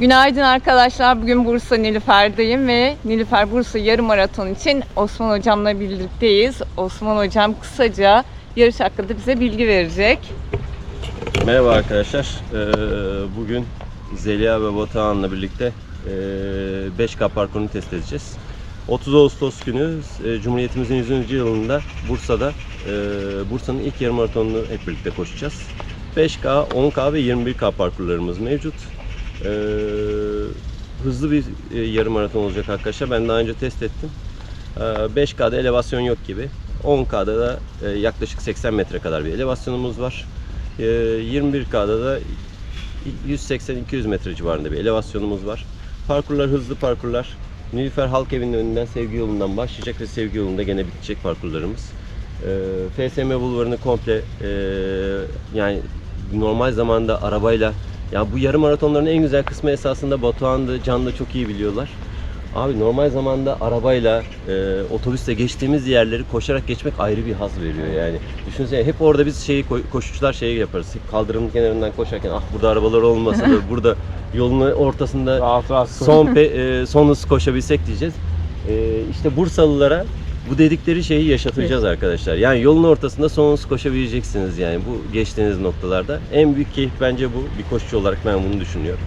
Günaydın arkadaşlar. Bugün Bursa Nilüfer'deyim ve Nilüfer Bursa yarım maraton için Osman Hocam'la birlikteyiz. Osman Hocam kısaca yarış hakkında bize bilgi verecek. Merhaba arkadaşlar. Ee, bugün Zeliha ve Batuhan'la birlikte e, 5K parkurunu test edeceğiz. 30 Ağustos günü e, Cumhuriyetimizin 100. yılında Bursa'da e, Bursa'nın ilk yarım maratonunu hep birlikte koşacağız. 5K, 10K ve 21K parkurlarımız mevcut. Ee, hızlı bir e, yarım maraton olacak arkadaşlar. Ben daha önce test ettim. Ee, 5K'da elevasyon yok gibi. 10K'da da e, yaklaşık 80 metre kadar bir elevasyonumuz var. Ee, 21K'da da 180-200 metre civarında bir elevasyonumuz var. Parkurlar hızlı parkurlar. Nilüfer Halk Evi'nin önünden Sevgi yolundan başlayacak ve Sevgi yolunda gene bitecek parkurlarımız. Ee, FSM bulvarını komple e, yani normal zamanda arabayla ya bu yarım maratonların en güzel kısmı esasında Batuhan da Can da çok iyi biliyorlar. Abi normal zamanda arabayla, e, otobüsle geçtiğimiz yerleri koşarak geçmek ayrı bir haz veriyor yani. Düşünsene hep orada biz şeyi ko- koşucular şeyi yaparız. Kaldırımın kenarından koşarken ah burada arabalar olmasa da burada yolun ortasında Rahat rahat son pe- e, son hız koşabilsek diyeceğiz. E, işte Bursalılara bu dedikleri şeyi yaşatacağız arkadaşlar. Yani yolun ortasında son hız koşabileceksiniz yani bu geçtiğiniz noktalarda. En büyük keyif bence bu. Bir koşucu olarak ben bunu düşünüyorum.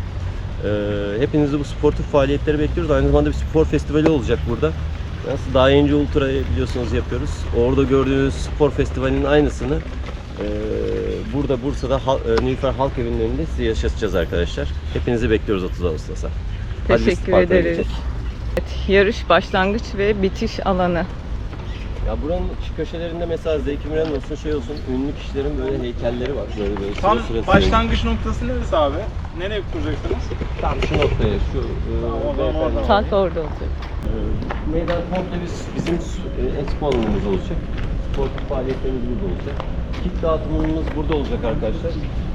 Ee, hepinizi bu sportif faaliyetleri bekliyoruz. Aynı zamanda bir spor festivali olacak burada. Nasıl daha önce ultra biliyorsunuz yapıyoruz. Orada gördüğünüz spor festivalinin aynısını e, burada Bursa'da e, Nilüfer Halk Evi'nin önünde size yaşatacağız arkadaşlar. Hepinizi bekliyoruz 30 Ağustos'a. Teşekkür ederiz. Evet, yarış başlangıç ve bitiş alanı. Ya buranın şu köşelerinde mesela Zeki Müren olsun şey olsun ünlü kişilerin böyle heykelleri var. Böyle böyle Tam sıra sıra başlangıç noktası neresi abi? Nereye kuracaksınız? Tam şu noktaya şu e, Tamam, o zaman beyefendi- oradan. Saat orada olacak. Ee, Meydan komple biz, bizim su- e, expo alanımız olacak. Sportif faaliyetlerimiz burada olacak. Kit dağıtımımız burada olacak arkadaşlar.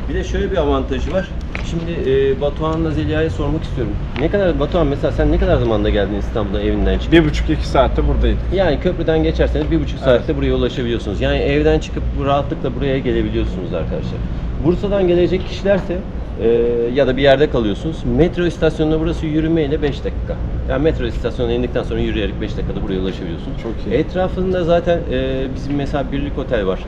Bir de şöyle bir avantajı var. Şimdi e, Batuhan'la Zeliha'ya sormak istiyorum. Ne kadar Batuhan mesela sen ne kadar zamanda geldin İstanbul'a evinden çıkıp? Bir buçuk iki saatte buradaydık. Yani köprüden geçerseniz bir buçuk saatte buraya ulaşabiliyorsunuz. Yani evden çıkıp bu rahatlıkla buraya gelebiliyorsunuz arkadaşlar. Bursa'dan gelecek kişilerse e, ya da bir yerde kalıyorsunuz. Metro istasyonuna burası yürümeyle 5 dakika. Yani metro istasyonuna indikten sonra yürüyerek 5 dakikada buraya ulaşabiliyorsunuz. Çok iyi. Etrafında zaten e, bizim mesela Birlik Otel var.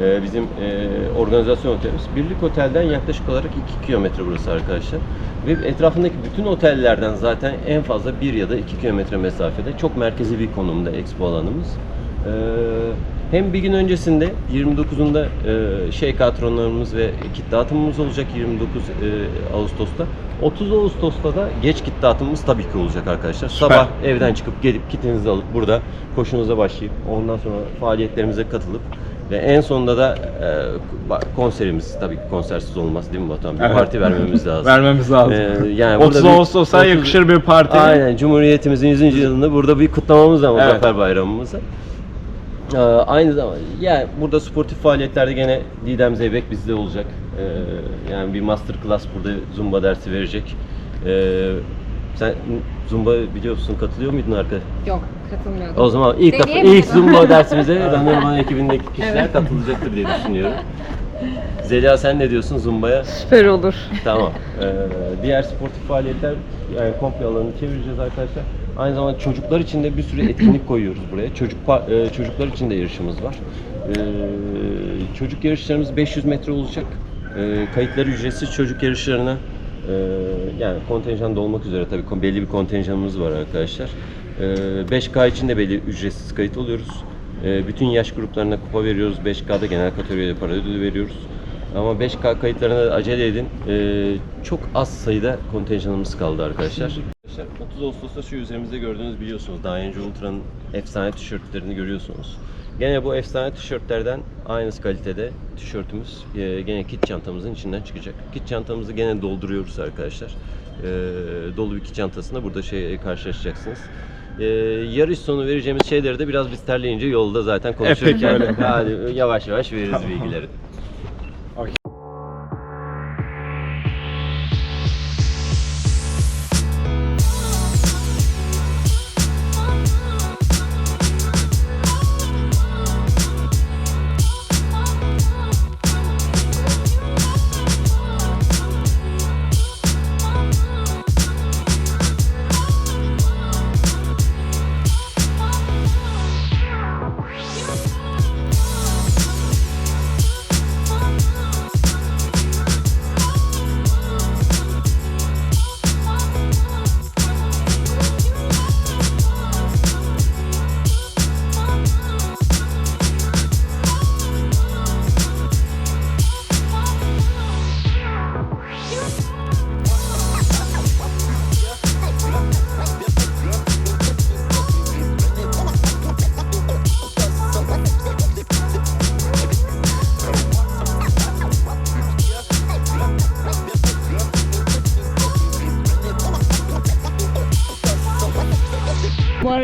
E, bizim e, organizasyon otelimiz. Birlik Otel'den yaklaşık olarak 2 kilometre burası arkadaşlar. Ve etrafındaki bütün otellerden zaten en fazla 1 ya da 2 kilometre mesafede. Çok merkezi bir konumda expo alanımız. Ee, hem bir gün öncesinde 29'unda e, şey katronlarımız ve kit dağıtımımız olacak 29 e, Ağustos'ta. 30 Ağustos'ta da geç kit dağıtımımız tabii ki olacak arkadaşlar. Süper. Sabah evden çıkıp gelip kitinizi alıp burada koşunuza başlayıp ondan sonra faaliyetlerimize katılıp ve en sonunda da e, konserimiz tabii ki konsersiz olmaz değil mi Batuhan? Bir Evet. parti vermemiz lazım. Vermemiz lazım. Ee, yani 30 burada bir- Ağustos'a 30 yakışır bir parti. Aynen Cumhuriyetimizin 100. yılını burada bir kutlamamız lazım Evet. Zafer Bayramımızı. Ee, aynı zamanda yani burada sportif faaliyetlerde gene Didem Zeybek bizde olacak. Ee, yani bir master class burada zumba dersi verecek. Ee, sen zumba biliyorsun katılıyor muydun arka? Yok katılmıyordum. O zaman ilk defa ilk zumba dersimize Danırman ekibindeki kişiler katılacaktır diye düşünüyorum. Zeliha sen ne diyorsun zumbaya? Süper olur. Tamam. Ee, diğer sportif faaliyetler yani komple alanını çevireceğiz arkadaşlar. Aynı zamanda çocuklar için de bir sürü etkinlik koyuyoruz buraya. Çocuk pa- e, çocuklar için de yarışımız var. Ee, çocuk yarışlarımız 500 metre olacak. Ee, kayıtları ücretsiz çocuk yarışlarına e, yani kontenjan da olmak üzere tabii belli bir kontenjanımız var arkadaşlar. Ee, 5K için de belli ücretsiz kayıt oluyoruz. Ee, bütün yaş gruplarına kupa veriyoruz. 5K'da genel kategoride para ödülü veriyoruz. Ama 5K kayıtlarına acele edin. Ee, çok az sayıda kontenjanımız kaldı. Arkadaşlar 30 Ağustos'ta şu üzerimizde gördüğünüz biliyorsunuz daha önce Ultra'nın efsane tişörtlerini görüyorsunuz. Gene bu efsane tişörtlerden aynı kalitede tişörtümüz e, gene kit çantamızın içinden çıkacak. Kit çantamızı gene dolduruyoruz arkadaşlar. E, dolu bir kit çantasında burada şey karşılaşacaksınız. E, yarış sonu vereceğimiz şeyleri de biraz biz terleyince yolda zaten konuşurken öyle. hadi yavaş yavaş veririz bilgileri.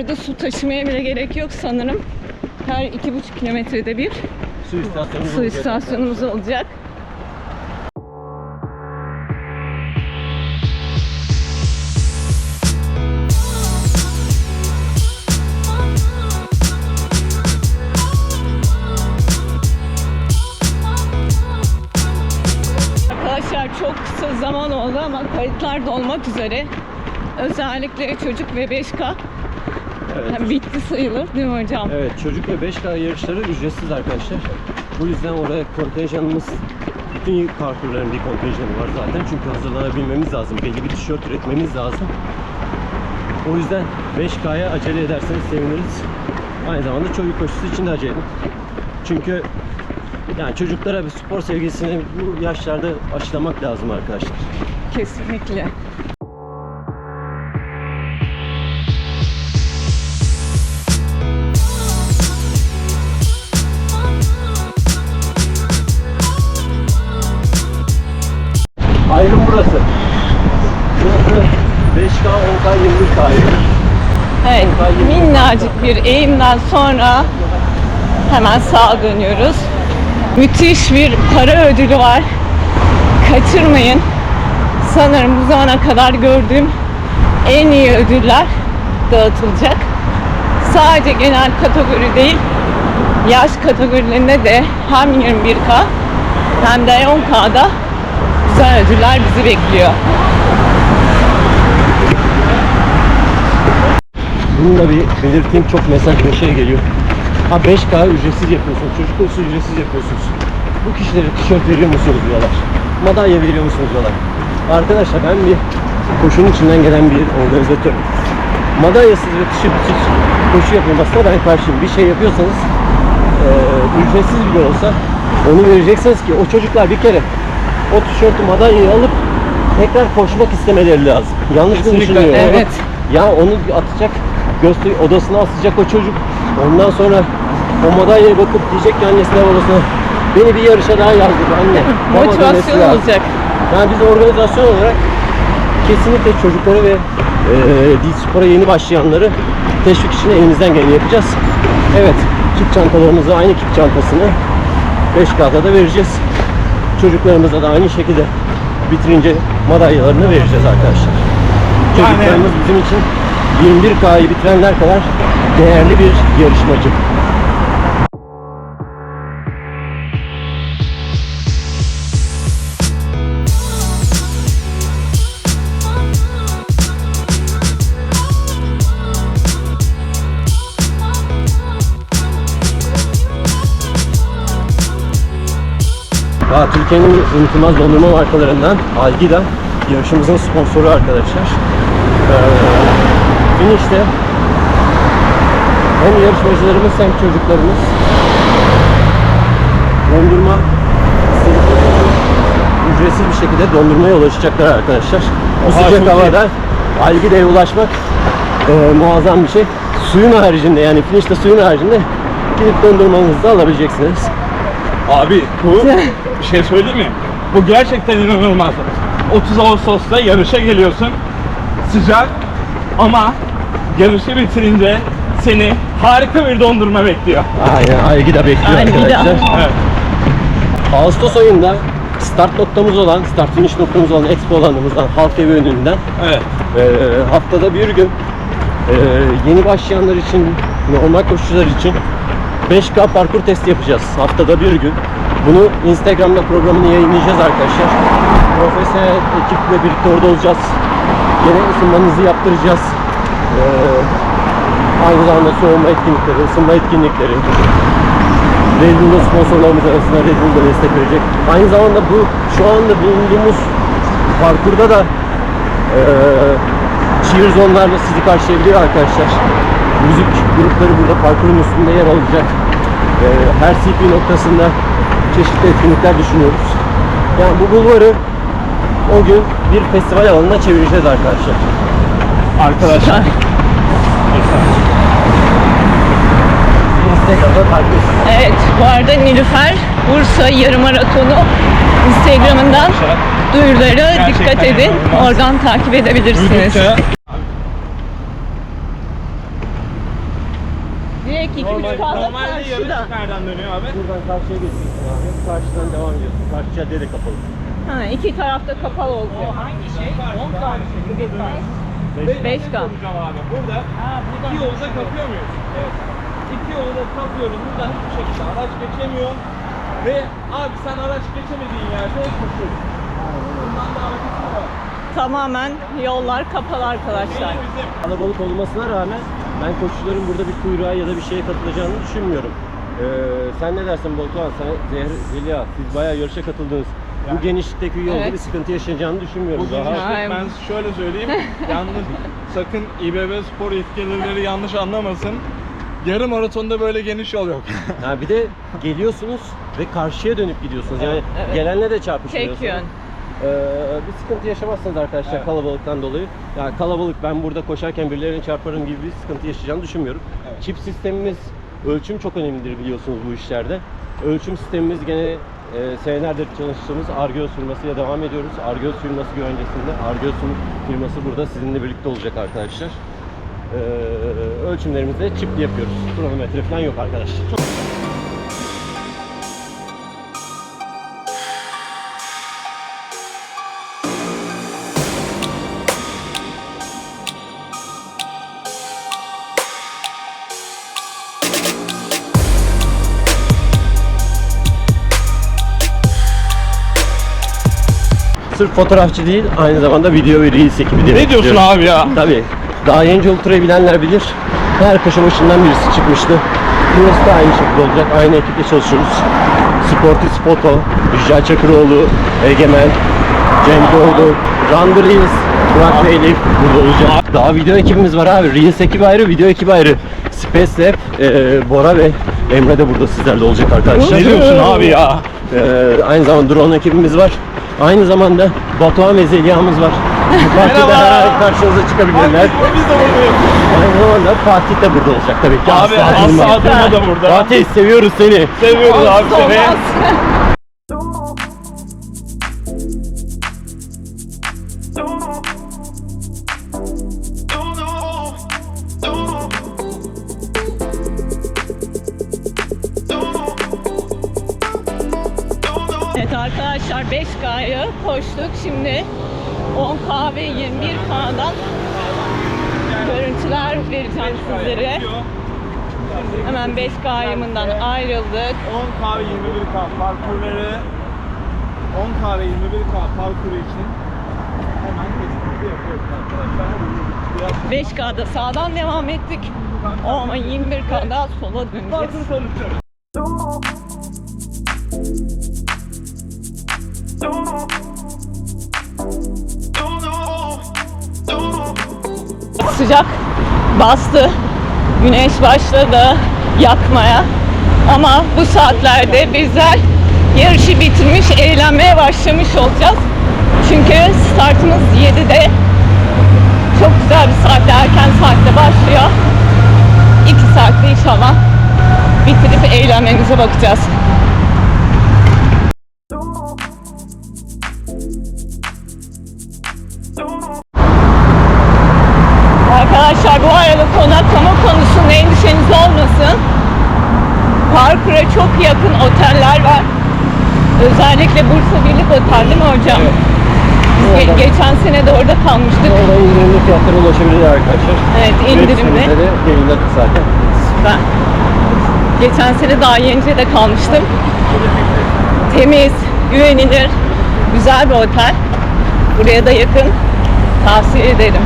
Arada su taşımaya bile gerek yok sanırım. Her iki buçuk kilometrede bir Su istasyonu su istasyonumuz olacak. Arkadaşlar çok kısa zaman oldu ama kayıtlar dolmak üzere. Özellikle çocuk ve 5K Evet. bitti sayılır değil mi hocam? Evet çocuk ve 5K yarışları ücretsiz arkadaşlar. Bu yüzden oraya kontenjanımız bütün parkurların bir kontenjanı var zaten. Çünkü hazırlanabilmemiz lazım. Belli bir tişört üretmemiz lazım. O yüzden 5K'ya acele ederseniz seviniriz. Aynı zamanda çocuk koşusu için de acele edin. Çünkü yani çocuklara bir spor sevgisini bu yaşlarda aşılamak lazım arkadaşlar. Kesinlikle. Evet, minnacık bir eğimden sonra hemen sağa dönüyoruz. Müthiş bir para ödülü var. Kaçırmayın. Sanırım bu zamana kadar gördüğüm en iyi ödüller dağıtılacak. Sadece genel kategori değil, yaş kategorilerinde de hem 21K hem de 10K'da güzel ödüller bizi bekliyor. Bunu da bir belirteyim çok mesaj bir şey geliyor. Ha 5K ücretsiz yapıyorsunuz, çocuk koşusu ücretsiz yapıyorsunuz. Bu kişilere tişört veriyor musunuz diyorlar. Madalya veriyor musunuz diyorlar. Arkadaşlar ben bir koşunun içinden gelen bir organizatör. Madalyasız ve tişörtsüz koşu yapılmasına ben karşıyım. Bir şey yapıyorsanız eee ücretsiz bile olsa onu vereceksiniz ki o çocuklar bir kere o tişörtü madalyayı alıp tekrar koşmak istemeleri lazım. Yanlış mı düşünüyorum? evet. Ya onu atacak, gösteri odasına asacak o çocuk. Ondan sonra o madalyaya bakıp diyecek ki annesine babasına beni bir yarışa daha yazdır anne. Motivasyon olacak. Yani biz organizasyon olarak kesinlikle çocukları ve e, dil spora yeni başlayanları teşvik için elimizden geleni yapacağız. Evet, kit çantalarımızı aynı kit çantasını 5K'da da vereceğiz. Çocuklarımıza da aynı şekilde bitirince madalyalarını vereceğiz arkadaşlar. Yani- Çocuklarımız bizim için 21K'yı bitirenler kadar değerli bir yarışmacı. Daha Türkiye'nin unutulmaz dondurma markalarından Algida yarışımızın sponsoru arkadaşlar. Ee, finişte hem yarışmacılarımız hem çocuklarımız dondurma ücretsiz bir şekilde dondurmaya ulaşacaklar arkadaşlar. Bu Oha, sıcak havada Algida'ya ulaşmak e, muazzam bir şey. Suyun haricinde yani finişte suyun haricinde gidip dondurmanızı da alabileceksiniz. Abi bu bir şey söyleyeyim mi? Bu gerçekten inanılmaz. 30 Ağustos'ta yarışa geliyorsun. Sıcak ama yarışı bitirince seni harika bir dondurma bekliyor. Aynen Algida bekliyor Algida. arkadaşlar. Evet. Ağustos ayında start noktamız olan, start finish noktamız olan expo alanımızdan, halk evi önünden Evet. eee, haftada bir gün eee, yeni başlayanlar için, normal koşucular için 5K parkur testi yapacağız haftada bir gün. Bunu Instagram'da programını yayınlayacağız arkadaşlar. Profesyonel ekiple birlikte orada olacağız. Gene ısınmanızı yaptıracağız. Eee, aynı zamanda soğuma etkinlikleri, ısınma etkinlikleri, Red Bull'da sponsorlarımız arasında Red Bull da destek verecek. Aynı zamanda bu şu anda bulunduğumuz parkurda da eee cheer zone'larla sizi karşılayabiliyor arkadaşlar. Müzik grupları burada parkurun üstünde yer alacak. Eee, her CP noktasında çeşitli etkinlikler düşünüyoruz. Yani bu bulvarı o gün bir festival alanına çevireceğiz arkadaşlar. Arkadaşlar. Evet, bu arada Nilüfer Bursa Yarım Maratonu Instagram'ından duyurulara dikkat edin. inanılmaz. Oradan takip edebilirsiniz. 2 Normal, 3 kaldı normalde yarış karşıda. nereden dönüyor abi? Buradan karşıya geçeceksin abi. Karşıdan devam ediyorsun. Karşı cadde de kapalı. Ha, iki tarafta kapalı olacak. hangi şey? 10 tane şekilde Beş abi. Burada iki yolda kapıyor muyuz? Evet. İki yolda kapıyoruz. Buradan hiçbir şekilde araç geçemiyor. Ve abi sen araç geçemediğin yerde koşuyorsun. Bundan daha ötesi var. Tamamen yollar kapalı arkadaşlar. Kalabalık olmasına rağmen ben koşuların burada bir kuyruğa ya da bir şeye katılacağını düşünmüyorum. Ee, sen ne dersin Batuhan? Sen Zehri, Zeliha, siz bayağı yarışa katıldınız. Bu genişlikteki yolda Evet. bir sıkıntı yaşayacağını düşünmüyorum. Bugün Daha ben şöyle söyleyeyim. yanlış sakın İBB spor yetkilileri yanlış anlamasın. Yarım maratonda böyle geniş yol yok. Ha bir de geliyorsunuz ve karşıya dönüp gidiyorsunuz. Yani Evet. gelenle de çarpışmıyorsunuz. Tek yön. Ee, bir sıkıntı yaşamazsınız arkadaşlar Evet. kalabalıktan dolayı. Yani kalabalık ben burada koşarken birilerini çarparım gibi bir sıkıntı yaşayacağını düşünmüyorum. Evet. Çip sistemimiz ölçüm çok önemlidir biliyorsunuz bu işlerde. Ölçüm sistemimiz gene e, senelerdir çalıştığımız Argeos firmasıyla devam ediyoruz. Argeos firması güvencesinde. Argeos'un firması burada sizinle birlikte olacak arkadaşlar. Ee, ölçümlerimizi çipli yapıyoruz. Kronometre falan yok arkadaşlar. Sırf fotoğrafçı değil, aynı zamanda video ve reels ekibi demek ne diyorsun istiyorum. abi ya? Tabii. Daha Yence Ultra'yı bilenler bilir. Her köşe başından birisi çıkmıştı. Burası da aynı şekilde olacak. Aynı ekiple çalışıyoruz. Sportis Foto, Yücel Çakıroğlu, Egemen, Cenk Doğdu, Randı Reels, Burak ve Elif burada olacak. Daha video ekibimiz var abi. Reels ekibi ayrı, video ekibi ayrı. Space Lab, e, Bora ve Emre de burada sizlerle olacak arkadaşlar. Ne diyorsun abi ya? Ee, aynı zamanda drone ekibimiz var. Aynı zamanda Batuhan ve Zeliha'mız var. Fatih de Merhaba. her an karşınıza çıkabilirler. Biz de buradayız. Aynı zamanda Fatih de burada olacak tabii ki. Abi durma da burada. Fatih seviyoruz seni. Seviyoruz abi seni. 5K'yı koştuk. Şimdi 10K ve 21K'dan görüntüler vereceğim sizlere. Hemen 5K yımından ayrıldık. 10 kahve 21K parkurları 10 kahve 21K parkuru için hemen yapıyoruz arkadaşlar. Biraz 5K'da sağdan devam ettik. Ama 21K'da sola döneceğiz. Sıcak bastı. Güneş başladı yakmaya. Ama bu saatlerde bizler yarışı bitirmiş, eğlenmeye başlamış olacağız. Çünkü startımız 7'de. Çok güzel bir saatte, erken saatte başlıyor. 2 saatte inşallah bitirip eğlenmemize bakacağız. Arkadaşlar bu arada konaklama konusunda endişeniz olmasın. Parkura çok yakın oteller var. Özellikle Bursa Birlik Otel değil mi hocam? Biz ge- Orada. geçen sene de orada kalmıştık. Orada indirimli fiyatlara ulaşabilir arkadaşlar. Evet indirimli. Web de yayınladık zaten. Ben geçen sene daha Yenice'de kalmıştım. Temiz, güvenilir, güzel bir otel. Buraya da yakın. Tavsiye ederim.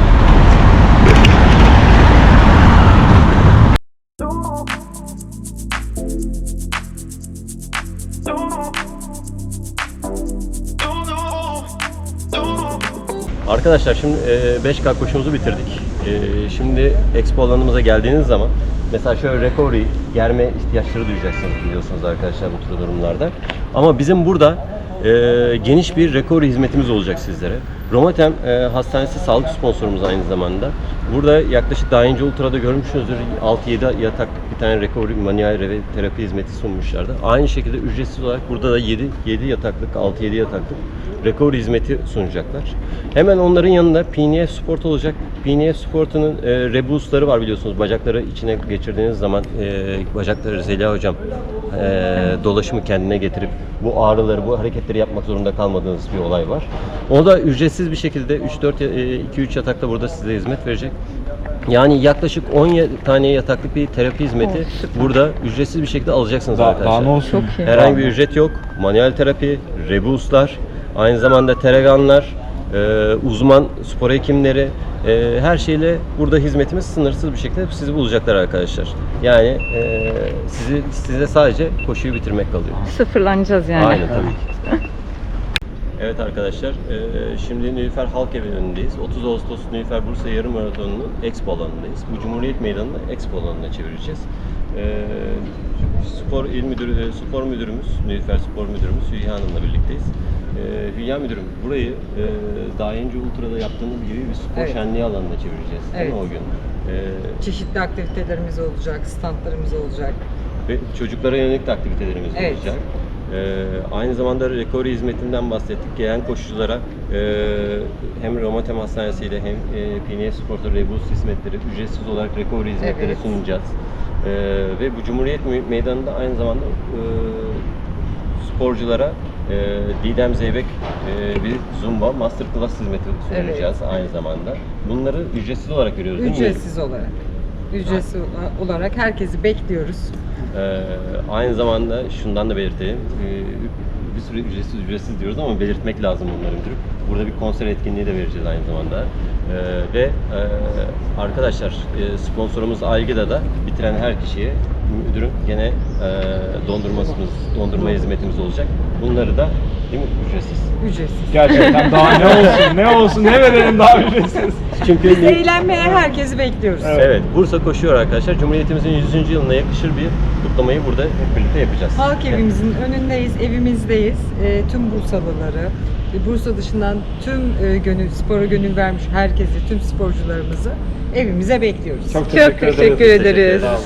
Arkadaşlar şimdi e, 5K koşumuzu bitirdik. E, Şimdi expo alanımıza geldiğiniz zaman mesela şöyle rekori germe ihtiyaçları duyacaksınız biliyorsunuz arkadaşlar bu tür durumlarda. Ama bizim burada e, geniş bir rekori hizmetimiz olacak sizlere. Romatem e, Hastanesi sağlık sponsorumuz aynı zamanda. Burada yaklaşık daha önce Ultra'da görmüşsünüzdür 6-7 yataklık bir tane recovery manuel terapi hizmeti sunmuşlardı. Aynı şekilde ücretsiz olarak burada da 7 7 yataklık, 6-7 yataklık recovery hizmeti sunacaklar. Hemen onların yanında PNF Sport olacak. PNF Sport'un e, reboostları var biliyorsunuz. Bacakları içine geçirdiğiniz zaman e, bacakları Zeliha hocam e, dolaşımı kendine getirip bu ağrıları, bu hareketleri yapmak zorunda kalmadığınız bir olay var. O da ücretsiz bir şekilde 3-4 2-3 yatakta burada size hizmet verecek. Yani yaklaşık 10 ya- tane yataklık bir terapi hizmeti Oh, burada ücretsiz bir şekilde alacaksınız Daha, arkadaşlar. daha ne olsun? Çok iyi. Herhangi bir ücret yok. Manuel terapi, reboostlar, aynı zamanda teraganlar, e, uzman spor hekimleri, e, her şeyle burada hizmetimiz sınırsız bir şekilde sizi bulacaklar arkadaşlar. Yani e, sizi size sadece koşuyu bitirmek kalıyor. Sıfırlanacağız yani. Aynen tabii ki. Evet arkadaşlar, e, şimdi Nilüfer Halk Evi'nin önündeyiz. 30 Ağustos Nilüfer Bursa Yarım Maratonu'nun Expo alanındayız. Bu Cumhuriyet Meydanı'nı Expo alanına çevireceğiz. E, spor il müdürü, e, spor müdürümüz, Nilüfer Spor Müdürümüz Hülya Hanım'la birlikteyiz. Hülya Müdürüm, burayı daha önce Ultra'da yaptığımız gibi bir spor Evet. şenliği alanına çevireceğiz değil mi Evet. o gün? Çeşitli aktivitelerimiz olacak, standlarımız olacak. Ve çocuklara yönelik de aktivitelerimiz Evet. olacak. Ee, aynı zamanda recovery hizmetinden bahsettik. Gelen koşuculara e, hem Romatem Hastanesi ile hem e, PNF Spor'da Rebus hizmetleri ücretsiz olarak recovery hizmetleri Evet. sunacağız. Ee, ve bu Cumhuriyet Me- Meydanı'nda aynı zamanda e, sporculara e, Didem Zeybek e, bir Zumba Masterclass hizmeti sunacağız aynı zamanda. Bunları ücretsiz olarak veriyoruz değil mi? Ücretsiz olarak. Ücretsiz olarak herkesi bekliyoruz. Ee, aynı zamanda şundan da belirtelim. Ee, bir süre ücretsiz ücretsiz diyoruz ama belirtmek lazım bunları müdürüm. Burada bir konser etkinliği de vereceğiz aynı zamanda. Ee, ve e, arkadaşlar e, sponsorumuz Aygıda da bitiren her kişiye müdürüm gene e, dondurmasımız, dondurma hizmetimiz olacak. Bunları da değil mi ücretsiz? Ücretsiz. Gerçekten daha ne olsun, ne olsun, ne verelim daha ücretsiz. Çünkü Biz eğlenmeye herkesi bekliyoruz. Evet, Bursa koşuyor arkadaşlar. Cumhuriyetimizin 100. yılına yakışır bir kutlamayı burada hep birlikte yapacağız. Halk evimizin önündeyiz, evimizdeyiz. E, tüm Bursalıları, e, Bursa dışından tüm e, gönül, spora gönül vermiş herkesi, tüm sporcularımızı evimize bekliyoruz. Çok Çok teşekkür ederiz. Sağ olun.